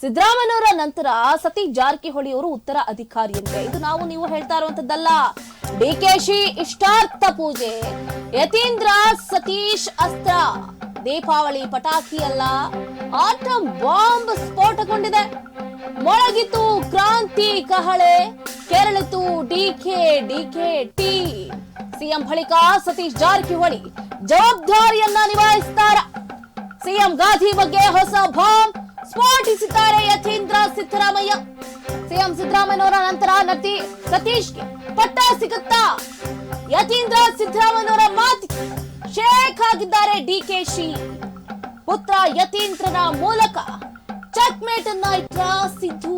ಸಿದ್ದರಾಮಯ್ಯನವರ ನಂತರ ಸತೀಶ್ ಜಾರಕಿಹೊಳಿ ಅವರು ಉತ್ತರ ಅಧಿಕಾರಿಯಂತೆ. ಇದು ನಾವು, ನೀವು ಹೇಳ್ತಾ ಇರುವಂತದ್ದಲ್ಲ. ಡಿಕೆಶಿ ಇಷ್ಟಾರ್ಥ ಪೂಜೆ. ಯತೀಂದ್ರ, ಸತೀಶ್ ಅಸ್ತ್ರ. ದೀಪಾವಳಿ ಪಟಾಕಿ ಅಲ್ಲ. Atom bomb ಸ್ಫೋಟಗೊಂಡಿದೆ. ಮೊಳಗಿತು ಕ್ರಾಂತಿ ಕಹಳೆ. ಕೆರಳಿತು ಡಿ ಕೆ ಟಿ. ಸಿಎಂ ಬಳಿಕ ಸತೀಶ್ ಜಾರಕಿಹೊಳಿ ಜವಾಬ್ದಾರಿಯನ್ನ ನಿಭಾಯಿಸ್ತಾರ. ಸಿಎಂ ಗಾಂಧಿ ಬಗ್ಗೆ ಹೊಸ ಬಾಂಬ್ ಸ್ಫೋಟಿಸಿದ್ದಾರೆ ಯತೀಂದ್ರ ಸಿದ್ದರಾಮಯ್ಯ. ಸಿಎಂ ಸಿದ್ದರಾಮಯ್ಯನವರ ನಂತರ ನಟಿ ಸತೀಶ್ಗೆ ಪಟ್ಟ ಸಿಗುತ್ತಾ? ಯತೀಂದ್ರ ಸಿದ್ದರಾಮಯ್ಯನವರ ಮಾತು ಶೇಖ್ ಆಗಿದ್ದಾರೆ ಡಿಕೆಶಿ ಪುತ್ರ ಯತೀಂದ್ರನ ಮೂಲಕ ಚೆಕ್ಮೇಟ್ ಅನ್ನ ಇಟ್ಟ ಸಿದ್ದು.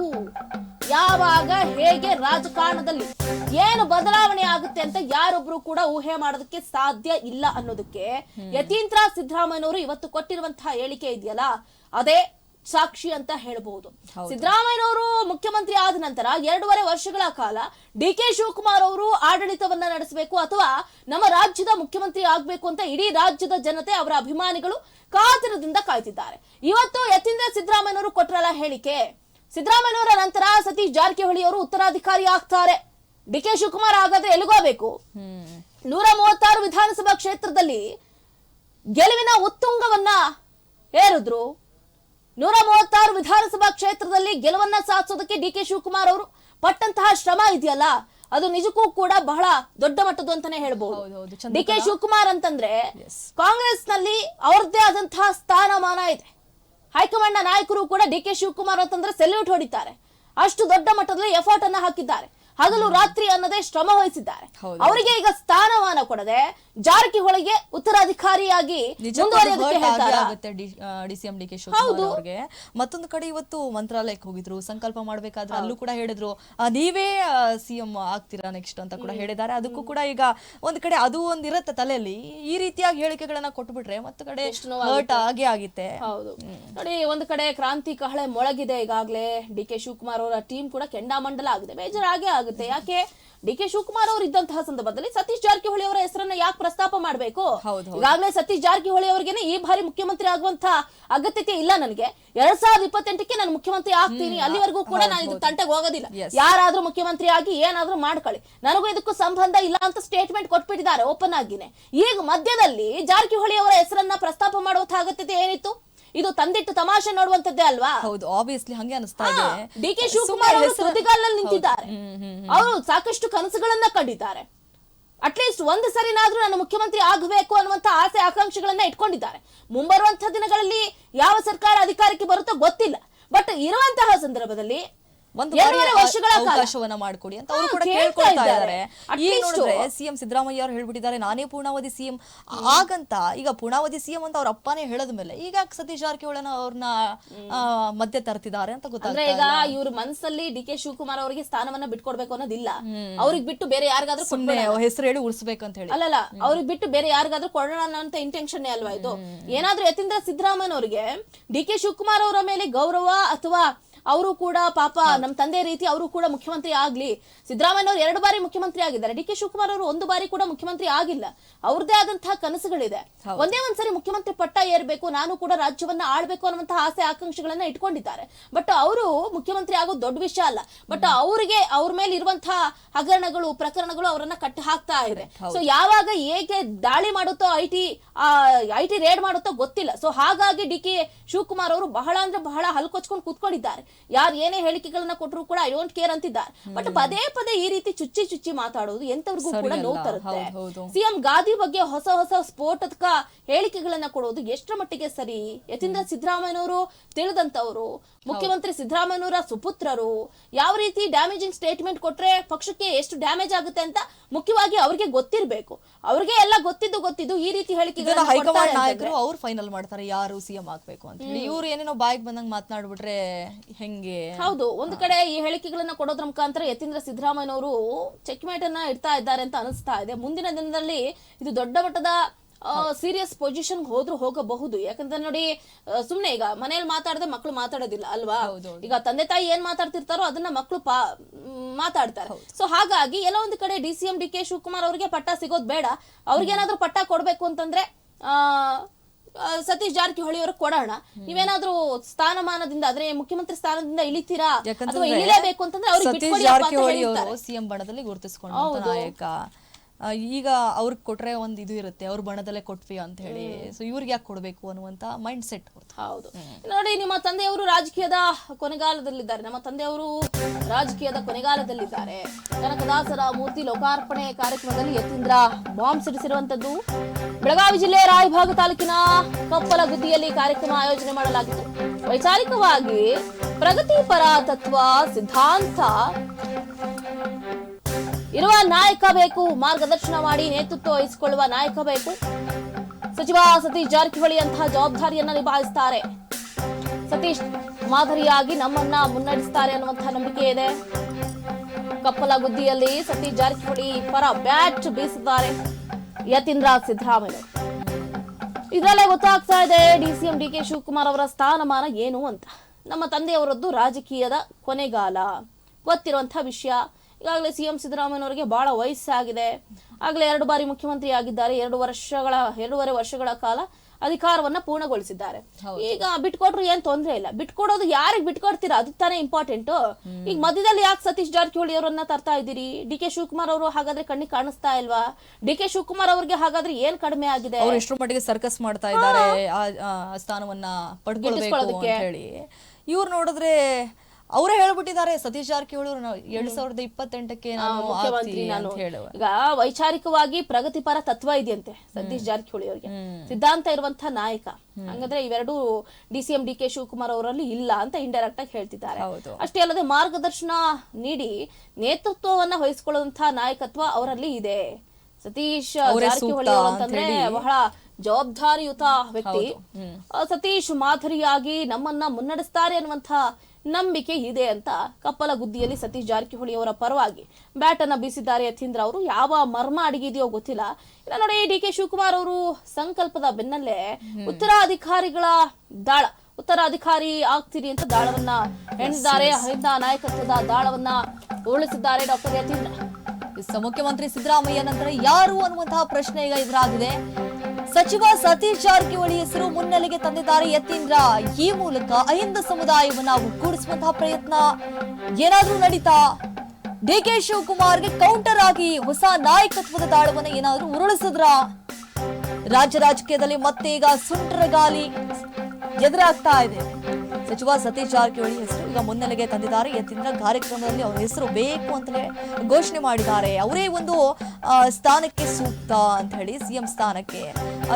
ಯಾವಾಗ ಹೇಗೆ ರಾಜಕಾರಣದಲ್ಲಿ ಏನು ಬದಲಾವಣೆ ಆಗುತ್ತೆ ಅಂತ ಯಾರೊಬ್ರು ಕೂಡ ಊಹೆ ಮಾಡೋದಕ್ಕೆ ಸಾಧ್ಯ ಇಲ್ಲ ಅನ್ನೋದಕ್ಕೆ ಯತೀಂದ್ರ ಸಿದ್ದರಾಮಯ್ಯನವರು ಇವತ್ತು ಕೊಟ್ಟಿರುವಂತಹ ಹೇಳಿಕೆ ಇದೆಯಲ್ಲ? ಅದೇ ಸಾಕ್ಷಿ ಅಂತ ಹೇಳಬಹುದು ಸಿದ್ದರಾಮಯ್ಯನವರು ಮುಖ್ಯಮಂತ್ರಿ ಆದ ನಂತರ ಎರಡೂವರೆ ವರ್ಷಗಳ ಕಾಲ ಡಿ ಕೆ ಶಿವಕುಮಾರ್ ಅವರು ಆಡಳಿತವನ್ನ ನಡೆಸಬೇಕು ಅಥವಾ ನಮ್ಮ ರಾಜ್ಯದ ಮುಖ್ಯಮಂತ್ರಿ ಆಗ್ಬೇಕು ಅಂತ ಇಡೀ ರಾಜ್ಯದ ಜನತೆ ಅವರ ಅಭಿಮಾನಿಗಳು ಕಾತರದಿಂದ ಕಾಯ್ತಿದ್ದಾರೆ. ಇವತ್ತು ಯತೀಂದ್ರ ಸಿದ್ದರಾಮಯ್ಯನವರು ಕೊಟ್ಟರಲ್ಲ ಹೇಳಿಕೆ? ಸಿದ್ದರಾಮಯ್ಯನವರ ನಂತರ ಸತೀಶ್ ಜಾರಕಿಹೊಳಿ ಅವರು ಉತ್ತರಾಧಿಕಾರಿ ಆಗ್ತಾರೆ. ಡಿ ಕೆ ಶಿವಕುಮಾರ್ ಹಾಗಾದ್ರೆ ಎಲ್ಲಿಗೋಬೇಕು ನೂರ ಮೂವತ್ತಾರು ವಿಧಾನಸಭಾ ಕ್ಷೇತ್ರದಲ್ಲಿ ಗೆಲುವಿನ ಉತ್ತುಂಗವನ್ನ ಏರಿದ್ರು ನೂರ ಮೂವತ್ತಾರು ವಿಧಾನಸಭಾ ಕ್ಷೇತ್ರದಲ್ಲಿ ಗೆಲುವನ್ನ ಸಾಧಿಸೋದಕ್ಕೆ ಡಿ ಕೆ ಶಿವಕುಮಾರ್ ಅವರು ಪಟ್ಟಂತಹ ಶ್ರಮ ಇದೆಯಲ್ಲ ಅದು ನಿಜಕ್ಕೂ ಕೂಡ ಬಹಳ ದೊಡ್ಡ ಮಟ್ಟದ್ದು ಅಂತಾನೆ ಹೌದು, ಹೇಳ್ಬಹುದು ಹೌದು. ಡಿ ಕೆ ಶಿವಕುಮಾರ್ ಅಂತಂದ್ರೆ. ಕಾಂಗ್ರೆಸ್ನಲ್ಲಿ ಅವ್ರದ್ದೇ ಆದಂತಹ ಸ್ಥಾನಮಾನ ಇದೆ ಹೈಕಮಾಂಡ್ನ ನಾಯಕರು ಕೂಡ ಡಿ ಕೆ ಶಿವಕುಮಾರ್ ಅಂತಂದ್ರೆ ಸೆಲ್ಯೂಟ್ ಹೊಡಿತಾರೆ ಅಷ್ಟು ದೊಡ್ಡ ಮಟ್ಟದಲ್ಲಿ ಎಫರ್ಟ್ ಅನ್ನ ಹಾಕಿದ್ದಾರೆ ಹಗಲು ರಾತ್ರಿ ಅನ್ನದೇ ಶ್ರಮ ವಹಿಸಿದ್ದಾರೆ. ಅವರಿಗೆ ಈಗ ಸ್ಥಾನಮಾನ ಕೊಡದೆ ಜಾರಕಿಹೊಳಿಗೆ ಉತ್ತರಾಧಿಕಾರಿಯಾಗಿ ಮುಂದುವರಿಯೋದಕ್ಕೆ ಮತ್ತೊಂದು ಕಡೆ ಇವತ್ತು ಮಂತ್ರಾಲಯಕ್ಕೆ ಹೋಗಿದ್ರು ಸಂಕಲ್ಪ ಮಾಡ್ಬೇಕಾದ್ರೆ ಅಲ್ಲೂ ಕೂಡ ಹೇಳಿದ್ರು ನೀವೇ ಸಿಎಂ ಆಗ್ತೀರಾ ನೆಕ್ಸ್ಟ್ ಅಂತ ಕೂಡ ಹೇಳಿದ್ದಾರೆ. ಅದಕ್ಕೂ ಕೂಡ ಈಗ ಒಂದ್ ಕಡೆ ಅದು ಒಂದ್ ಇರತ್ತೆ ತಲೆಯಲ್ಲಿ. ಈ ರೀತಿಯಾಗಿ ಹೇಳಿಕೆಗಳನ್ನ ಕೊಟ್ಬಿಟ್ರೆ ಮತ್ತೆ ಕಡೆ ಆಗೇ ಆಗಿತ್ತೆ. ಹೌದು. ನೋಡಿ ಒಂದ್ ಕಡೆ ಕ್ರಾಂತಿ ಕಹಳೆ ಮೊಳಗಿದೆ ಈಗಾಗಲೇ. ಡಿ ಕೆ ಶಿವಕುಮಾರ್ ಅವರ ಟೀಮ್ ಕೂಡ ಕೆಂಡಾಮಂಡಲ ಆಗಿದೆ. ಬೇಜಾರಾಗೇ ಆಗುತ್ತೆ ಯಾಕೆ? ಡಿ ಕೆ ಶಿವಕುಮಾರ್ ಅವರು ಇದ್ದಂತಹ ಸಂದರ್ಭದಲ್ಲಿ ಸತೀಶ್ ಜಾರಕಿಹೊಳಿ ಅವರ ಹೆಸರನ್ನ ಯಾಕೆ ಪ್ರಸ್ತಾಪ ಮಾಡಬೇಕು. ಈಗಾಗಲೇ ಸತೀಶ್ ಜಾರಕಿಹೊಳಿ ಅವರಿಗೆ ಈ ಬಾರಿ ಮುಖ್ಯಮಂತ್ರಿ ಆಗುವಂತ ಅಗತ್ಯತೆ ಇಲ್ಲ ನನಗೆ. ಎರಡ್ ಸಾವಿರದ ಇಪ್ಪತ್ತೆಂಟಕ್ಕೆ ನಾನು ಮುಖ್ಯಮಂತ್ರಿ ಆಗ್ತೀನಿ. ಅಲ್ಲಿವರೆಗೂ ಕೂಡ ನಾನು ಇದು ತಂಟೆಗೆ ಹೋಗೋದಿಲ್ಲ. ಯಾರಾದ್ರೂ ಮುಖ್ಯಮಂತ್ರಿ ಆಗಿ ಏನಾದ್ರೂ ಮಾಡ್ಕೊಳ್ಳಿ. ನನಗೂ ಇದಕ್ಕೂ ಸಂಬಂಧ ಇಲ್ಲ ಅಂತ ಸ್ಟೇಟ್ಮೆಂಟ್ ಕೊಟ್ಬಿಟ್ಟಿದ್ದಾರೆ ಓಪನ್ ಆಗಿನೇ. ಈಗ ಮಧ್ಯದಲ್ಲಿ ಜಾರಕಿಹೊಳಿ ಅವರ ಹೆಸರನ್ನ ಪ್ರಸ್ತಾಪ ಮಾಡುವಂತಹ ಅಗತ್ಯತೆ ಏನಿತ್ತು? ಇದು ತಂದಿಟ್ಟು ತಮಾಷೆ ನೋಡುವಂತದ್ದೇ ಅಲ್ವಾ? ಹೌದು ಆಬ್ವಿಯಸ್ಲಿ ಹಂಗೆ ಅನಿಸ್ತಾ ಇದೆ. ಡಿ ಕೆ ಶಿವಕುಮಾರ್ ಅವರು ಸುದ್ದಿಗಾಲಲ್ಲಿ ನಿಂತಿದ್ದಾರೆ. ಅವರು ಸಾಕಷ್ಟು ಕನಸುಗಳನ್ನ ಕಂಡಿದ್ದಾರೆ. ಅಟ್ಲೀಸ್ಟ್ ಒಂದು ಸರಿನಾದ್ರೂ ನಾನು ಮುಖ್ಯಮಂತ್ರಿ ಆಗಬೇಕು ಅನ್ನುವಂತ ಆಸೆ ಆಕಾಂಕ್ಷೆಗಳನ್ನ ಇಟ್ಕೊಂಡಿದ್ದಾರೆ. ಮುಂಬರುವಂತಹ ದಿನಗಳಲ್ಲಿ ಯಾವ ಸರ್ಕಾರ ಅಧಿಕಾರಕ್ಕೆ ಬರುತ್ತೋ ಗೊತ್ತಿಲ್ಲ. ಬಟ್ ಇರುವಂತಹ ಸಂದರ್ಭದಲ್ಲಿ ಒಂದು ಅವಕಾಶವನ್ನ ಮಾಡ್ಕೊಡಿ ಅಂತ ಅವರು ಕೂಡ ಕೇಳ್ತಾ ಕೇಳ್ಕೊಳ್ತಾ ಇದ್ದಾರೆ. ಈಗ ನೋಡಿದ್ರೆ ಸಿಎಂ ಸಿದ್ದರಾಮಯ್ಯ ಅವರು ಹೇಳ್ಬಿಟ್ಟಿದ್ದಾರೆ ನಾನೇ ಪೂರ್ಣಾವಧಿ ಸಿಎಂ ಆಗಂತ ಈಗ ಪೂರ್ಣಾವಧಿ ಸಿಎಂ ಅಂತ ಅವ್ರ ಅಪ್ಪನೇ ಹೇಳದ ಮೇಲೆ ಈಗ ಸತೀಶ್ ಜಾರಕಿಹೊಳನ ಅವ್ರನ್ನ ಮಧ್ಯೆ ತರ್ತಿದ್ದಾರೆ ಅಂತ ಅಂದ್ರೆ ಈಗ ಇವ್ರ ಮನಸ್ಸಲ್ಲಿ ಡಿ ಕೆ ಶಿವಕುಮಾರ್ ಅವರಿಗೆ ಸ್ಥಾನವನ್ನ ಬಿಟ್ಕೊಡ್ಬೇಕು ಅನ್ನೋದಿಲ್ಲ. ಅವ್ರಿಗೆ ಬಿಟ್ಟು ಬೇರೆ ಯಾರಿಗಾದ್ರೂ ಹೆಸರು ಹೇಳಿ ಉಳಿಸ್ಬೇಕು ಅಂತ ಹೇಳಿ. ಅಲ್ಲಲ್ಲ ಅವ್ರಿಗೆ ಬಿಟ್ಟು ಬೇರೆ ಯಾರಿಗಾದ್ರೂ ಕೊಡೋಣ ಅಂತ ಇಂಟೆನ್ಷನ್ ಅಲ್ವಾ ಇದು? ಏನಾದ್ರೂ ಯತೀಂದ್ರ ಸಿದ್ದರಾಮಯ್ಯ ಅವರಿಗೆ ಡಿ ಕೆ ಶಿವಕುಮಾರ್ ಅವರ ಮೇಲೆ ಗೌರವ ಅಥವಾ ಅವರು ಕೂಡ ಪಾಪ ನಮ್ಮ ತಂದೆ ರೀತಿ ಅವರು ಕೂಡ ಮುಖ್ಯಮಂತ್ರಿ ಆಗ್ಲಿ ಸಿದ್ದರಾಮಯ್ಯ ಅವರು ಎರಡು ಬಾರಿ ಮುಖ್ಯಮಂತ್ರಿ ಆಗಿದ್ದಾರೆ. ಡಿ ಕೆ ಶಿವಕುಮಾರ್ ಅವರು ಒಂದು ಬಾರಿ ಕೂಡ ಮುಖ್ಯಮಂತ್ರಿ ಆಗಿಲ್ಲ. ಅವ್ರದೇ ಆದಂತಹ ಕನಸುಗಳಿದೆ. ಒಂದೇ ಒಂದ್ಸರಿ ಮುಖ್ಯಮಂತ್ರಿ ಪಟ್ಟ ಏರ್ಬೇಕು ನಾನು ಕೂಡ ರಾಜ್ಯವನ್ನ ಆಳ್ಬೇಕು ಅನ್ನುವಂತಹ ಆಸೆ ಆಕಾಂಕ್ಷೆಗಳನ್ನ ಇಟ್ಕೊಂಡಿದ್ದಾರೆ. ಬಟ್ ಅವರು ಮುಖ್ಯಮಂತ್ರಿ ಆಗೋ ದೊಡ್ಡ ವಿಷಯ ಅಲ್ಲ. ಬಟ್ ಅವರಿಗೆ ಅವ್ರ ಮೇಲೆ ಇರುವಂತಹ ಹಗರಣಗಳು ಪ್ರಕರಣಗಳು ಅವರನ್ನ ಕಟ್ಟಿ ಹಾಕ್ತಾ ಇದೆ. ಸೊ ಯಾವಾಗ ಹೇಗೆ ದಾಳಿ ಮಾಡುತ್ತೋ I T I T raid ಮಾಡುತ್ತೋ ಗೊತ್ತಿಲ್ಲ. ಸೊ ಹಾಗಾಗಿ ಡಿ ಕೆ ಶಿವಕುಮಾರ್ ಅವರು ಬಹಳ ಅಂದ್ರೆ ಬಹಳ ಹಲ್ಕೊಚ್ಕೊಂಡು ಕೂತ್ಕೊಂಡಿದ್ದಾರೆ. ಯಾರು ಏನೇ ಹೇಳಿಕೆಗಳನ್ನ ಕೊಟ್ಟರು ಕೂಡ ಐ ಡೋಂಟ್ ಕೇರ್ ಅಂತಿದ್ದಾರೆ. ಬಟ್ ಪದೇ ಪದೇ ಈ ರೀತಿ ಚುಚ್ಚಿ ಚುಚ್ಚಿ ಮಾತಾಡೋದು ಎಂತವ್ರಿಗೂ ಕೂಡ. ನೋವು ತರುತ್ತೆ. ಸಿಎಂ ಗಾದಿ ಬಗ್ಗೆ ಹೊಸ ಹೊಸ ಸ್ಫೋಟಕ ಹೇಳಿಕೆಗಳನ್ನ ಕೊಡೋದು ಎಷ್ಟರ ಮಟ್ಟಿಗೆ ಸರಿ? ಯತೀಂದ್ರ ಸಿದ್ದರಾಮಯ್ಯನವರು ತಿಳಿದಂತವರು ಮುಖ್ಯಮಂತ್ರಿ ಸಿದ್ದರಾಮಯ್ಯನವರ ಸುಪುತ್ರರು ಯಾವ ರೀತಿ ಡ್ಯಾಮೇಜಿಂಗ್ ಸ್ಟೇಟ್ಮೆಂಟ್ ಕೊಟ್ರೆ ಪಕ್ಷಕ್ಕೆ ಎಷ್ಟು ಡ್ಯಾಮೇಜ್ ಆಗುತ್ತೆ ಅಂತ ಮುಖ್ಯವಾಗಿ ಅವ್ರಿಗೆ ಗೊತ್ತಿರಬೇಕು. ಅವ್ರಿಗೆ ಎಲ್ಲ ಗೊತ್ತಿದ್ದು ಗೊತ್ತಿದ್ದು ಈ ರೀತಿ ಹೇಳಿಕೆಗಳನ್ನ ಹೈಕಮಾಂಡ್ ನಾಯಕರು ಅವ್ರು ಫೈನಲ್ ಮಾಡ್ತಾರೆ ಯಾರು ಸಿಎಂ ಆಗಬೇಕು ಅಂತ ಹೇಳಿ. ಇವ್ರು ಏನೇನೋ ಬಾಯಿಗೆ ಬಂದಂಗೆ ಮಾತನಾಡ್ಬಿಟ್ರೆ ಹೆಂಗೆ? ಹೌದು ಒಂದು ಕಡೆ ಈ ಹೇಳಿಕೆಗಳನ್ನ ಕೊಡೋದ್ರ ಮುಖಾಂತರ ಯತೀಂದ್ರ ಸಿದ್ದರಾಮಯ್ಯನವರು ಚೆಕ್ಮೇಟ್ ಅನ್ನ ಇಡ್ತಾ ಇದ್ದಾರೆ ಅಂತ ಅನಿಸ್ತಾ ಇದೆ. ಮುಂದಿನ ದಿನದಲ್ಲಿ ಇದು ದೊಡ್ಡ ಮಟ್ಟದ ಸೀರಿಯಸ್ ಪೊಸಿಷನ್ ಹೋದ್ರು ಹೋಗಬಹುದು. ಯಾಕಂದ್ರೆ ನೋಡಿ ಸುಮ್ನೆ ಈಗ ಮನೇಲಿ ಮಾತಾಡದೆ ಮಕ್ಳು ಮಾತಾಡೋದಿಲ್ಲ ಅಲ್ವಾ? ಈಗ ತಂದೆ ತಾಯಿ ಏನ್ ಮಾತಾಡ್ತಿರ್ತಾರೋ ಅದನ್ನ ಮಕ್ಳು ಪಾ ಮ್, ಮಾತಾಡ್ತಾರೆ. ಸೊ ಹಾಗಾಗಿ ಎಲ್ಲೋ ಒಂದು ಕಡೆ D C M D K Shivakumar ಅವ್ರಿಗೆ ಪಟ್ಟ ಸಿಗೋದು ಬೇಡ. ಅವ್ರಿಗೇನಾದ್ರೂ ಪಟ್ಟ ಕೊಡ್ಬೇಕು ಅಂತಂದ್ರೆ ಸತೀಶ್ ಜಾರಕಿಹೊಳಿ ಅವರು ಕೊಡೋಣ. ನೀವೇನಾದ್ರೂ ಸ್ಥಾನಮಾನದಿಂದ ಅಂದ್ರೆ ಮುಖ್ಯಮಂತ್ರಿ ಸ್ಥಾನದಿಂದ ಇಳಿತೀರಾ? ಅಥವಾ ಇಳಿಲೇಬೇಕು ಅಂತಂದ್ರೆ ಅವ್ರಿಗೆ ಬಿಟ್ಕೊಡಿ ಅಪ್ಪ ಅಂತ ಜಾರಕಿಹೊಳಿ ಹೇಳ್ತಾರೆ. ಸಿಎಂ ಬಣದಲ್ಲಿ ಗುರುತಿಸಿಕೊಂಡು ನಾಯಕ. ಈಗ ಅವ್ರಿಗೆ ಕೊಟ್ರೆ ಒಂದು ಇದು ಇರುತ್ತೆ ಅವ್ರ ಬಣದಲ್ಲೇ ಕೊಟ್ವಿ ಅಂತ ಹೇಳಿ ಸೊ ಇವ್ರಿಗೆ ಯಾಕೆ ಕೊಡ್ಬೇಕು ಅನ್ನುವಂತ ಮೈಂಡ್ ಸೆಟ್ ಹೌದು. ನೋಡಿ ನಿಮ್ಮ ತಂದೆಯವರು ರಾಜಕೀಯದ ಕೊನೆಗಾಲದಲ್ಲಿದ್ದಾರೆ. ನಮ್ಮ ತಂದೆಯವರು ರಾಜಕೀಯದ ಕೊನೆಗಾಲದಲ್ಲಿದ್ದಾರೆ. ಕನಕದಾಸರ ಮೂರ್ತಿ ಲೋಕಾರ್ಪಣೆ ಕಾರ್ಯಕ್ರಮದಲ್ಲಿ ಯತೀಂದ್ರ ಬಾಂಬ್ ಸಿಡಿಸಿರುವಂತದ್ದು ಬೆಳಗಾವಿ ಜಿಲ್ಲೆ ರಾಯಭಾಗ ತಾಲೂಕಿನ ಕಪ್ಪಲಗುದ್ದಿಯಲ್ಲಿ ಕಾರ್ಯಕ್ರಮ ಆಯೋಜನೆ ಮಾಡಲಾಗಿತ್ತು. ವೈಚಾರಿಕವಾಗಿ ಪ್ರಗತಿಪರ ತತ್ವ ಸಿದ್ಧಾಂತ ಇರುವ ನಾಯಕ ಬೇಕು, ಮಾರ್ಗದರ್ಶನ ಮಾಡಿ ನೇತೃತ್ವ ವಹಿಸಿಕೊಳ್ಳುವ ನಾಯಕ ಬೇಕು. ಸಚಿವ ಸತೀಶ್ ಜಾರಕಿಹೊಳಿ ಅಂತಹ ಜವಾಬ್ದಾರಿಯನ್ನ ನಿಭಾಯಿಸ್ತಾರೆ. ಸತೀಶ್, ಮಾದರಿಯಾಗಿ ನಮ್ಮನ್ನ ಮುನ್ನಡೆಸ್ತಾರೆ ಅನ್ನುವಂತಹ ನಂಬಿಕೆ ಇದೆ. ಕಪ್ಪಲ ಗುದ್ದಿಯಲ್ಲಿ ಸತೀಶ್ ಜಾರಕಿಹೊಳಿ ಪರ ಬ್ಯಾಟ್ ಬೀಸಿದ್ದಾರೆ ಯತೀಂದ್ರ ಸಿದ್ದರಾಮಯ್ಯ. ಇದರಲ್ಲೇ ಗೊತ್ತಾಗ್ತಾ ಇದೆ ಡಿಸಿಎಂ ಡಿ ಕೆ ಶಿವಕುಮಾರ್ ಅವರ ಸ್ಥಾನಮಾನ ಏನು ಅಂತ. ನಮ್ಮ ತಂದೆಯವರದ್ದು ರಾಜಕೀಯದ ಕೊನೆಗಾಲ. ಗೊತ್ತಿರುವಂತಹ ವಿಷಯ. ಈಗಾಗಲೇ ಸಿಎಂ ಸಿದ್ದರಾಮಯ್ಯನವರಿಗೆ ಬಹಳ ವಯಸ್ಸಾಗಿದೆ. ಆಗಲೇ ಎರಡು ಬಾರಿ ಮುಖ್ಯಮಂತ್ರಿ ಆಗಿದ್ದಾರೆ ಎರಡು ವರ್ಷಗಳ ಎರಡೂವರೆ ವರ್ಷಗಳ ಕಾಲ ಅಧಿಕಾರವನ್ನ ಪೂರ್ಣಗೊಳಿಸಿದ್ದಾರೆ. ಈಗ ಬಿಟ್ಕೊಟ್ರು ಏನ್ ತೊಂದ್ರೆ ಇಲ್ಲ. ಬಿಟ್ಕೊಡೋದು ಯಾರಿಗೆ ಬಿಟ್ಕೊಡ್ತೀರಾ? ಅದು ತಾನೇ ಇಂಪಾರ್ಟೆಂಟ್ ಈಗ ಮಧ್ಯದಲ್ಲಿ ಯಾಕೆ ಸತೀಶ್ ಜಾರಕಿಹೊಳಿ ಅವರನ್ನ ತರ್ತಾ ಇದ್ದೀರಿ? ಡಿ ಕೆ ಶಿವಕುಮಾರ್ ಅವರು ಹಾಗಾದ್ರೆ ಕಣ್ಣಿ ಕಾಣಿಸ್ತಾ ಇಲ್ವಾ? ಡಿ ಕೆ ಶಿವಕುಮಾರ್ ಅವ್ರಿಗೆ ಹಾಗಾದ್ರೆ ಏನ್ ಕಡಿಮೆ ಆಗಿದೆ? ಎಷ್ಟು ಎಷ್ಟರ ಮಟ್ಟಿಗೆ ಸರ್ಕಸ್ ಮಾಡ್ತಾ ಇದ್ದಾರೆ. ಸ್ಥಾನವನ್ನ. ಹೇಳಿ ಇವ್ರು ನೋಡಿದ್ರೆ ಅವರೇ ಹೇಳ್ಬಿಟ್ಟಿದ್ದಾರೆ. ಸತೀಶ್ ಜಾರಕಿಹೊಳಿ ಅವ್ರು ನಾವು ಎರಡ್ ಸಾವಿರದ ಇಪ್ಪತ್ತೆಂಟಕ್ಕೆ ನಾನು ಮುಖ್ಯಮಂತ್ರಿ ನಾನು. ಈಗ ವೈಚಾರಿಕವಾಗಿ ಪ್ರಗತಿಪರ ತತ್ವ ಇದೆಯಂತೆ ಸತೀಶ್ ಜಾರಕಿಹೊಳಿ ಅವರಿಗೆ. ಸಿದ್ಧಾಂತ ಇರುವಂತಹ ನಾಯಕ. ಹಂಗಂದ್ರೆ ಇವೆರಡು D C M D K Shivakumar ಅವರಲ್ಲಿ ಇಲ್ಲ ಅಂತ ಇಂಡೈರೆಕ್ಟ್ ಆಗಿ ಹೇಳ್ತಿದ್ದಾರೆ. ಅಷ್ಟೇ ಅಲ್ಲದೆ ಮಾರ್ಗದರ್ಶನ ನೀಡಿ ನೇತೃತ್ವವನ್ನ ವಹಿಸಿಕೊಳ್ಳುವಂತಹ ನಾಯಕತ್ವ ಅವರಲ್ಲಿ ಇದೆ. ಸತೀಶ್ ಜಾರಕಿಹೊಳಿ ಅವರು ಅಂತಂದ್ರೆ ಬಹಳ ಜವಾಬ್ದಾರಿಯುತ ವ್ಯಕ್ತಿ. ಸತೀಶ್ ಮಾಧುರಿಯಾಗಿ ನಮ್ಮನ್ನ ಮುನ್ನಡೆಸ್ತಾರೆ ಅನ್ನುವಂತ ನಂಬಿಕೆ ಇದೆ ಅಂತ ಕಪ್ಪಲ ಗುದ್ದಿಯಲ್ಲಿ ಸತೀಶ್ ಜಾರಕಿಹೊಳಿ ಅವರ ಪರವಾಗಿ ಬ್ಯಾಟ್ ಅನ್ನ ಬೀಸಿದ್ದಾರೆ ಯತೀಂದ್ರ ಅವರು. ಯಾವ ಮರ್ಮ ಅಡಗಿದೆಯೋ ಗೊತ್ತಿಲ್ಲ. ಇಲ್ಲ ನೋಡಿ ಡಿ ಕೆ ಶಿವಕುಮಾರ್ ಅವರು ಸಂಕಲ್ಪದ ಬೆನ್ನಲ್ಲೇ ಉತ್ತರಾಧಿಕಾರಿಗಳ ದಾಳ. ಉತ್ತರಾಧಿಕಾರಿ ಆಗ್ತೀರಿ ಅಂತ ದಾಳವನ್ನ ಹೆಣ್ಣಿದ್ದಾರೆ ಅಹಿಂದ ನಾಯಕತ್ವದ ದಾಳವನ್ನ ಉರುಳಿಸಿದ್ದಾರೆ ಡಾಕ್ಟರ್ ಯತೀಂದ್ರ. ಮುಖ್ಯಮಂತ್ರಿ ಸಿದ್ದರಾಮಯ್ಯ ನಂತರ ಯಾರು ಅನ್ನುವಂತಹ ಪ್ರಶ್ನೆ ಈಗ ಎದುರಾಗಿದೆ. ಸಚಿವ ಸತೀಶ್ ಜಾರಕಿಹೊಳಿ ಹೆಸರು ಮುನ್ನೆಲೆಗೆ ತಂದಿದ್ದಾರೆ. ಯತೀಂದ್ರ, ಈ ಮೂಲಕ ಅಹಿಂದ ಸಮುದಾಯವನ್ನು ಒಗ್ಗೂಡಿಸುವಂತಹ ಪ್ರಯತ್ನ ಏನಾದರೂ ನಡೀತಾ? ಡಿ ಕೆ ಶಿವಕುಮಾರ್ಗೆ ಕೌಂಟರ್ ಆಗಿ ಹೊಸ ನಾಯಕತ್ವದ ತಾಳವನ್ನು ಏನಾದರೂ ಉರುಳಿಸಿದ್ರ? ರಾಜ್ಯ ರಾಜಕೀಯದಲ್ಲಿ ಮತ್ತೆ ಈಗ ಸುಂಟರ ಗಾಲಿ ಎದುರಾಗ್ತಾ ಇದೆ. ಸಚಿವ ಸತೀಶ್ ಜಾರಕಿಹೊಳಿ ಹೆಸರು ಈಗ ಮುನ್ನೆಲೆಗೆ ತಂದಿದ್ದಾರೆ. ಯತೀಂದ್ರ ಕಾರ್ಯಕ್ರಮದಲ್ಲಿ ಅವರ ಹೆಸರು ಬೇಕು ಅಂತಲೇ ಘೋಷಣೆ ಮಾಡಿದ್ದಾರೆ. ಅವರೇ ಒಂದು ಸ್ಥಾನಕ್ಕೆ ಸೂಕ್ತ ಅಂತ ಹೇಳಿ ಸಿಎಂ ಸ್ಥಾನಕ್ಕೆ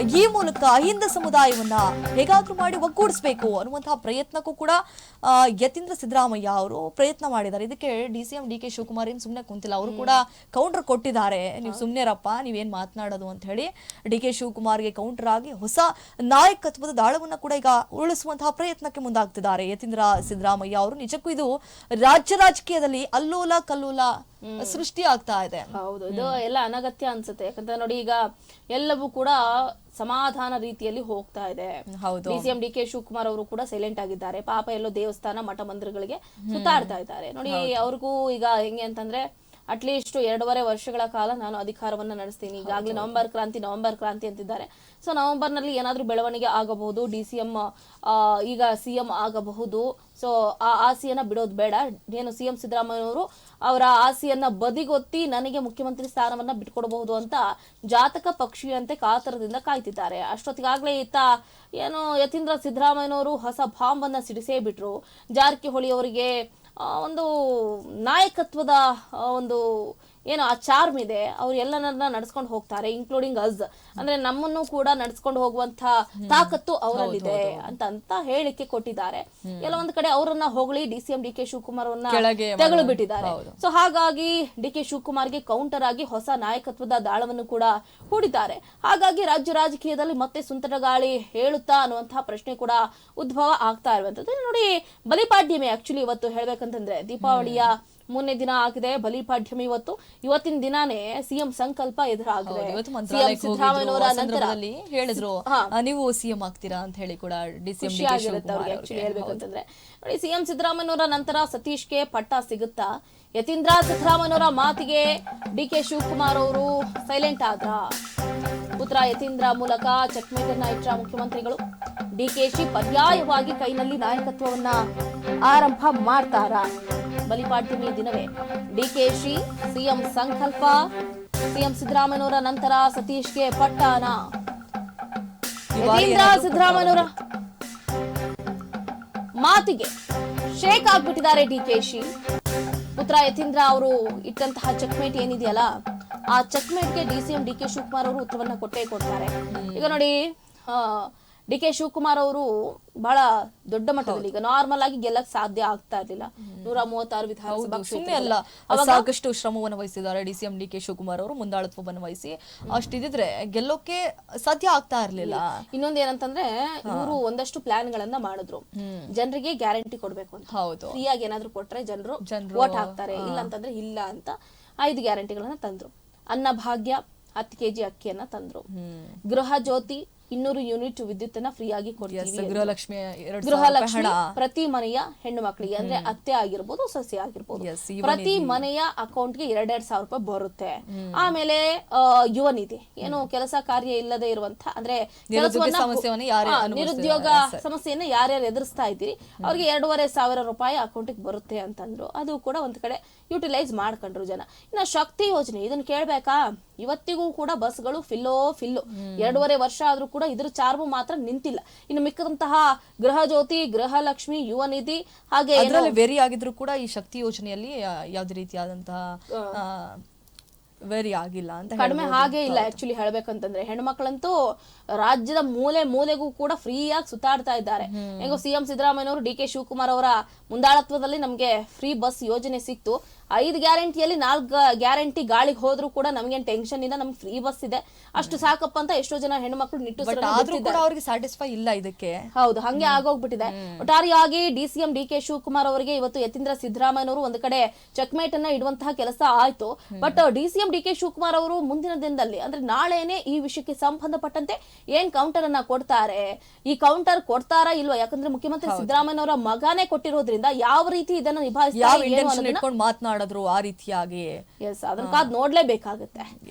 ಈ ಮೂಲಕ ಅಹಿಂದ ಸಮುದಾಯವನ್ನ ಹೇಗಾದ್ರೂ ಮಾಡಿ ಒಗ್ಗೂಡಿಸಬೇಕು ಅನ್ನುವಂತಹ ಪ್ರಯತ್ನಕ್ಕೂ ಕೂಡ ಯತೀಂದ್ರ ಸಿದ್ದರಾಮಯ್ಯ ಅವರು ಪ್ರಯತ್ನ ಮಾಡಿದ್ದಾರೆ. ಇದಕ್ಕೆ D C M D K Shivakumar ಏನ್ ಸುಮ್ಮನೆ ಕುಂತಿಲ್ಲ. ಅವರು ಕೂಡ ಕೌಂಟರ್ ಕೊಟ್ಟಿದ್ದಾರೆ. ನೀವು ಸುಮ್ಮನೆರಪ್ಪ ನೀವೇನ್ ಮಾತನಾಡೋದು ಅಂತ ಹೇಳಿ ಡಿ ಕೆ ಶಿವಕುಮಾರ್ಗೆ ಕೌಂಟರ್ ಆಗಿ ಹೊಸ ನಾಯಕತ್ವದ ದಾಳವನ್ನ ಕೂಡ ಈಗ ಉರುಳಿಸುವಂತಹ ಪ್ರಯತ್ನಕ್ಕೆ ಮುಂದಾಗ್ತಿದ್ದಾರೆ ಯತೀಂದ್ರ ಸಿದ್ದರಾಮಯ್ಯ ಅವರು. ನಿಜಕ್ಕೂ ಇದು ರಾಜ್ಯ ರಾಜಕೀಯದಲ್ಲಿ ಅಲ್ಲೋಲ ಕಲ್ಲೋಲ ಸೃಷ್ಟಿ ಆಗ್ತಾ ಇದೆ. ಹೌದು ಇದು ಎಲ್ಲ ಅನಗತ್ಯ ಅನ್ಸುತ್ತೆ. ಯಾಕಂದ್ರೆ ನೋಡಿ ಈಗ ಎಲ್ಲವೂ ಕೂಡ ಸಮಾಧಾನ ರೀತಿಯಲ್ಲಿ ಹೋಗ್ತಾ ಇದೆ. ಹೌದು. ಡಿ ಡಿ ಕೆ ಶಿವಕುಮಾರ್ ಅವರು ಕೂಡ ಸೈಲೆಂಟ್ ಆಗಿದ್ದಾರೆ. ಪಾಪ ಎಲ್ಲೋ ದೇವಸ್ಥಾನ ಮಠ ಮಂದಿರಗಳಿಗೆ ಸುತ್ತಾಡ್ತಾ ಇದ್ದಾರೆ. ನೋಡಿ ಅವ್ರಿಗೂ ಈಗ ಹೆಂಗೆ ಅಂತಂದ್ರೆ ಅಟ್ಲೀಸ್ಟ್ ಎರಡೂವರೆ ವರ್ಷಗಳ ಕಾಲ ನಾನು ಅಧಿಕಾರವನ್ನ ನಡೆಸ್ತೀನಿ. ಈಗಾಗಲೇ ನವೆಂಬರ್ ಕ್ರಾಂತಿ ನವೆಂಬರ್ ಕ್ರಾಂತಿ ಅಂತಿದ್ದಾರೆ. ಸೊ ನವೆಂಬರ್ನಲ್ಲಿ ಏನಾದ್ರೂ ಬೆಳವಣಿಗೆ ಆಗಬಹುದು ಡಿ ಸಿ ಎಂ ಈಗ ಸಿಎಂ ಆಗಬಹುದು. ಸೊ ಆ ಆಸೆಯನ್ನ ಬಿಡೋದು ಬೇಡ. ಏನು ಸಿಎಂ ಸಿದ್ದರಾಮಯ್ಯ ಸಿದ್ದರಾಮಯ್ಯನವರು ಅವರ ಆಸೆಯನ್ನ ಬದಿಗೊತ್ತಿ ನನಗೆ ಮುಖ್ಯಮಂತ್ರಿ ಸ್ಥಾನವನ್ನ ಬಿಟ್ಕೊಡಬಹುದು ಅಂತ ಜಾತಕ ಪಕ್ಷಿಯಂತೆ ಕಾತರದಿಂದ ಕಾಯ್ತಿದ್ದಾರೆ. ಅಷ್ಟೊತ್ತಿಗಾಗ್ಲೇ ಈತ ಏನು ಯತೀಂದ್ರ ಸಿದ್ದರಾಮಯ್ಯನವರು ಹೊಸ ಬಾಂಬ್ ಅನ್ನ ಸಿಡಿಸೇ ಬಿಟ್ರು. ಜಾರಕಿಹೊಳಿ ಅವರಿಗೆ ಒಂದು ನಾಯಕತ್ವದ ಒಂದು ಏನು ಆ ಚಾರ್ಮ್ ಇದೆ ಅವ್ರು ಎಲ್ಲನನ್ನ ನಡ್ಸ್ಕೊಂಡು ಹೋಗ್ತಾರೆ ಇನ್ಕ್ಲೂಡಿಂಗ್ ಅಸ್ ಅಂದ್ರೆ ನಮ್ಮನ್ನು ಕೂಡ ನಡ್ಸ್ಕೊಂಡು ಹೋಗುವಂತ ತಾಕತ್ತು ಅವರಲ್ಲಿದೆ ಅಂತ ಅಂತ ಹೇಳಿಕೆ ಕೊಟ್ಟಿದ್ದಾರೆ. ಕೆಲವೊಂದು ಕಡೆ ಅವರನ್ನ ಹೊಗಳಿ D C M D K Shivakumar ಅವರನ್ನ ತೆಗಳು ಬಿಟ್ಟಿದ್ದಾರೆ ಸೊ ಹಾಗಾಗಿ ಡಿ ಕೆ ಶಿವಕುಮಾರ್ಗೆ ಕೌಂಟರ್ ಆಗಿ ಹೊಸ ನಾಯಕತ್ವದ ದಾಳವನ್ನು ಕೂಡ ಹೂಡಿದ್ದಾರೆ. ಹಾಗಾಗಿ ರಾಜ್ಯ ರಾಜಕೀಯದಲ್ಲಿ ಮತ್ತೆ ಸುಂಟರಗಾಳಿ ಹೇಳುತ್ತಾ ಅನ್ನುವಂತಹ ಪ್ರಶ್ನೆ ಕೂಡ ಉದ್ಭವ ಆಗ್ತಾ ಇರುವಂತದ್ದು ನೋಡಿ ಬಲಿಪಾಡ್ಯಮೆ ಆಕ್ಚುಲಿ ಇವತ್ತು ಹೇಳ್ಬೇಕಂತಂದ್ರೆ ದೀಪಾವಳಿಯ ಮೊನ್ನೆ ದಿನ ಆಗಿದೆ. ಬಲಿಪಾಡ್ಯಮಿ ಇವತ್ತು. ಇವತ್ತಿನ ದಿನಾನೇ ಸಿಎಂ ಸಂಕಲ್ಪ ಎದುರಾಗಿದೆ. ಸಿದ್ದರಾಮಯ್ಯನವರ ನಂತರ ಹೇಳಿದ್ರು. ನೀವು ಸಿಎಂ ಆಗ್ತೀರಾ ಅಂತ ಹೇಳಿ ಕೂಡ ಖುಷಿ ಆಗಿರುತ್ತೆ ಅವ್ರಿಗೆ ಆಕ್ಚುಲಿ ಹೇಳ್ಬೇಕು ಅಂತಂದ್ರೆ. ನೋಡಿ ಸಿಎಂ ಸಿದ್ದರಾಮಯ್ಯನವರ ನಂತರ ಸತೀಶ್ಗೆ ಪಟ್ಟ ಸಿಗುತ್ತಾ? ಯತೀಂದ್ರ ಸಿದ್ದರಾಮಯ್ಯನವರ ಮಾತಿಗೆ ಡಿ ಕೆ ಶಿವಕುಮಾರ್ ಅವರು ಸೈಲೆಂಟ್ ಆದ್ರ? ಪುತ್ರ ಯತೀಂದ್ರ ಮೂಲಕ ಚೆಕ್ಮೇಟ್ ಅನ್ನ ಇಟ್ಟ ಮುಖ್ಯಮಂತ್ರಿಗಳು ಡಿಕೆಶಿ ಪರ್ಯಾಯವಾಗಿ ಕೈನಲ್ಲಿ ನಾಯಕತ್ವವನ್ನ ಆರಂಭ ಮಾಡ್ತಾರ? ಬಲಿಪಾಡ್ಯಮಿ ದಿನವೇ. ಡಿಕೆಶಿ ಸಿಎಂ ಸಂಕಲ್ಪ, ಸಿಎಂ ಸಿದ್ದರಾಮಯ್ಯನವರ ನಂತರ ಸತೀಶ್ಗೆ ಪಟ್ಟಾನ ಯತೀಂದ್ರ ಮಾತಿಗೆ ಶೇಕ್ ಆಗ್ಬಿಟ್ಟಿದ್ದಾರೆ ಡಿಕೆಶಿ ಪುತ್ರ ಯತೀಂದ್ರ ಅವರು ಇಟ್ಟಂತಹ ಚೆಕ್ಮೇಟ್ ಏನಿದೆಯಲ್ಲ? ಆ ಚೆಕ್ಮೇಟ್ಗೆ D C M D K Shivakumar ಅವರು ಉತ್ತರವನ್ನ ಕೊಟ್ಟೇ ಕೊಡ್ತಾರೆ. ಈಗ ನೋಡಿ ಡಿ ಕೆ ಶಿವಕುಮಾರ್ ಅವರು ಬಹಳ ದೊಡ್ಡ ಮಟ್ಟದಲ್ಲಿ ಈಗ ನಾರ್ಮಲ್ ಆಗಿ ಗೆಲ್ಲಕ್ ಸಾಧ್ಯ ಆಗ್ತಾ ಇರ್ಲಿಲ್ಲ. ನೂರ ಮೂವತ್ತಾರು ವಿಧಾನಸಭಾ ಸುಮ್ಮನೆ ಅಲ್ಲ ಸಾಕಷ್ಟು ಶ್ರಮವನ್ನು ವಹಿಸಿದ್ದಾರೆ D C M D K Shivakumar ಅವರು ಮುಂದಾಳತ್ವವನ್ನು ವಹಿಸಿ. ಅಷ್ಟಿದ್ರೆ ಗೆಲ್ಲೋಕೆ ಸಾಧ್ಯ ಆಗ್ತಾ ಇರ್ಲಿಲ್ಲ. ಇನ್ನೊಂದ್ ಏನಂತಂದ್ರೆ ಇವರು ಒಂದಷ್ಟು ಪ್ಲಾನ್ ಗಳನ್ನ ಮಾಡಿದ್ರು ಜನರಿಗೆ ಗ್ಯಾರಂಟಿ ಕೊಡ್ಬೇಕು ಅಂತ. ಹೌದು. ಫ್ರೀಯಾಗಿ ಏನಾದ್ರು ಕೊಟ್ರೆ ಜನರು ಜನರು. ವೋಟ್ ಹಾಕ್ತಾರೆ. ಇಲ್ಲ ಅಂತಂದ್ರೆ ಇಲ್ಲ ಅಂತ ಐದು ಗ್ಯಾರಂಟಿಗಳನ್ನ ತಂದ್ರು. ಅನ್ನ ಭಾಗ್ಯ ಹತ್ತು ಕೆಜಿ ಅಕ್ಕಿಯನ್ನ ತಂದ್ರು. ಗೃಹ ಜ್ಯೋತಿ ಇನ್ನೂರು ಯೂನಿಟ್ ವಿದ್ಯುತ್ ಅನ್ನ ಫ್ರೀ ಆಗಿ ಕೊಡ್ತೀವಿ ಗೃಹಲಕ್ಷ್ಮಿ ಗೃಹಲಕ್ಷ್ಮಿ ಪ್ರತಿ ಮನೆಯ ಹೆಣ್ಣು ಮಕ್ಕಳಿಗೆ ಅಂದ್ರೆ ಅತ್ತೆ ಆಗಿರ್ಬೋದು ಸಸಿ ಆಗಿರ್ಬೋದು. ಪ್ರತಿ ಮನೆಯ ಅಕೌಂಟ್ಗೆ ಎರಡ್ ಸಾವಿರ ರೂಪಾಯಿ ಬರುತ್ತೆ. ಆಮೇಲೆ ಯುವ ನಿಧಿ. ಏನು ಕೆಲಸ ಕಾರ್ಯ ಇಲ್ಲದೆ ಇರುವಂತ ಅಂದ್ರೆ. ನಿರುದ್ಯೋಗ ಸಮಸ್ಯೆಯನ್ನ ಯಾರ್ಯಾರು ಎದುರಿಸ್ತಾ ಇದ್ದೀರಿ ಅವ್ರಿಗೆ ಎರಡೂವರೆ ಸಾವಿರ ರೂಪಾಯಿ ಅಕೌಂಟಿಗೆ ಬರುತ್ತೆ ಅಂತಂದ್ರು. ಅದು ಕೂಡ ಒಂದ್ ಕಡೆ ಯುಟಿಲೈಸ್ ಮಾಡ್ಕೊಂಡ್ರು ಜನ. ಇನ್ನ ಶಕ್ತಿ ಯೋಜನೆ ಇದನ್ನ ಕೇಳ್ಬೇಕಾ? ಇವತ್ತಿಗೂ ಕೂಡ ಬಸ್ಗಳು ಫಿಲ್ಲೋ ಫಿಲ್ಲು ಎರಡೂವರೆ ವರ್ಷ ಆದ್ರೂ ಕೂಡ ಇದ್ರ ಚಾರ್ಮು ಮಾತ್ರ ನಿಂತಿಲ್ಲ. ಇನ್ನು ಮಿಕ್ಕದಂತಹ ಗೃಹ ಜ್ಯೋತಿ ಗೃಹಲಕ್ಷ್ಮಿ ಯುವ ನಿಧಿ ಹಾಗೆ ವೇರಿ ಆಗಿದ್ರು ಕೂಡ ಈ ಶಕ್ತಿ ಯೋಜನೆಯಲ್ಲಿ ಯಾವ್ದೇ ರೀತಿಯಾದಂತಹ ವೆರಿ ಆಗಿಲ್ಲ ಅಂತ ಕಡಿಮೆ ಹಾಗೆ ಇಲ್ಲ ಆಕ್ಚುಲಿ ಹೇಳ್ಬೇಕಂತಂದ್ರೆ. ಹೆಣ್ಮಕ್ಳಂತೂ ರಾಜ್ಯದ ಮೂಲೆ ಮೂಲೆಗೂ ಕೂಡ ಫ್ರೀ ಆಗಿ ಸುತ್ತಾಡ್ತಾ ಇದ್ದಾರೆ. ಹೆಂಗೋ ಸಿಎಂ ಸಿದ್ದರಾಮಯ್ಯನವರು ಡಿ ಕೆ ಶಿವಕುಮಾರ್ ಅವರ ಮುಂದಾಳತ್ವದಲ್ಲಿ ನಮ್ಗೆ ಫ್ರೀ ಬಸ್ ಯೋಜನೆ ಸಿಕ್ತು. ಐದು ಗ್ಯಾರಂಟಿಯಲ್ಲಿ ನಾಲ್ಕು ಗ್ಯಾರಂಟಿ ಗಾಳಿಗೆ ಹೋದ್ರು ಕೂಡ ನಮ್ಗೇನ್ ಟೆನ್ಷನ್ ಇಲ್ಲ ನಮ್ಗೆ ಫ್ರೀ ಬಸ್ ಇದೆ. ಅಷ್ಟು ಸಾಕಪ್ಪ ಅಂತ ಎಷ್ಟೋ ಜನ ಹೆಣ್ಮಕ್ಳು ನಿಟ್ಟು ಅವ್ರಿಗೆ ಸ್ಯಾಟಿಸ್ಫೈ ಇಲ್ಲ ಇದಕ್ಕೆ. ಹೌದು ಹಂಗೆ ಆಗೋಗ್ಬಿಟ್ಟಿದೆ. ಒಟ್ಟಾರೆಯಾಗಿ D CM D K Shivakumar ಅವರಿಗೆ ಇವತ್ತು ಯತೀಂದ್ರ ಸಿದ್ದರಾಮಯ್ಯನವರು ಒಂದು ಕಡೆ ಚೆಕ್ಮೇಟ್ ಅನ್ನ ಇಡುವಂತಹ ಕೆಲಸ ಆಯ್ತು. But D CM D K Shivakumar ಅವರು ಮುಂದಿನ ದಿನದಲ್ಲಿ ಅಂದ್ರೆ ನಾಳೆನೆ ಈ ವಿಷಯಕ್ಕೆ ಸಂಬಂಧಪಟ್ಟಂತೆ ಏನ್ ಕೌಂಟರ್ ಅನ್ನ ಕೊಡ್ತಾರೆ? ಈ ಕೌಂಟರ್ ಕೊಡ್ತಾರಾ ಇಲ್ವಾ? ಯಾಕಂದ್ರೆ ಮುಖ್ಯಮಂತ್ರಿ ಸಿದ್ದರಾಮಯ್ಯನವರ ಮಗನೇ ಕೊಟ್ಟಿರೋದ್ರಿಂದ ಯಾವ ರೀತಿ ಇದನ್ನ ನಿಭಾಯಿಸ್ತಾರೆ ಏನು ಮಾತನಾಡಿದ್ರು ಆ ರೀತಿಯಾಗಿ ಎಸ್ ಅದನ್ನ ಕಾದ್ ನೋಡ್ಲೇಬೇಕಾಗುತ್ತೆ.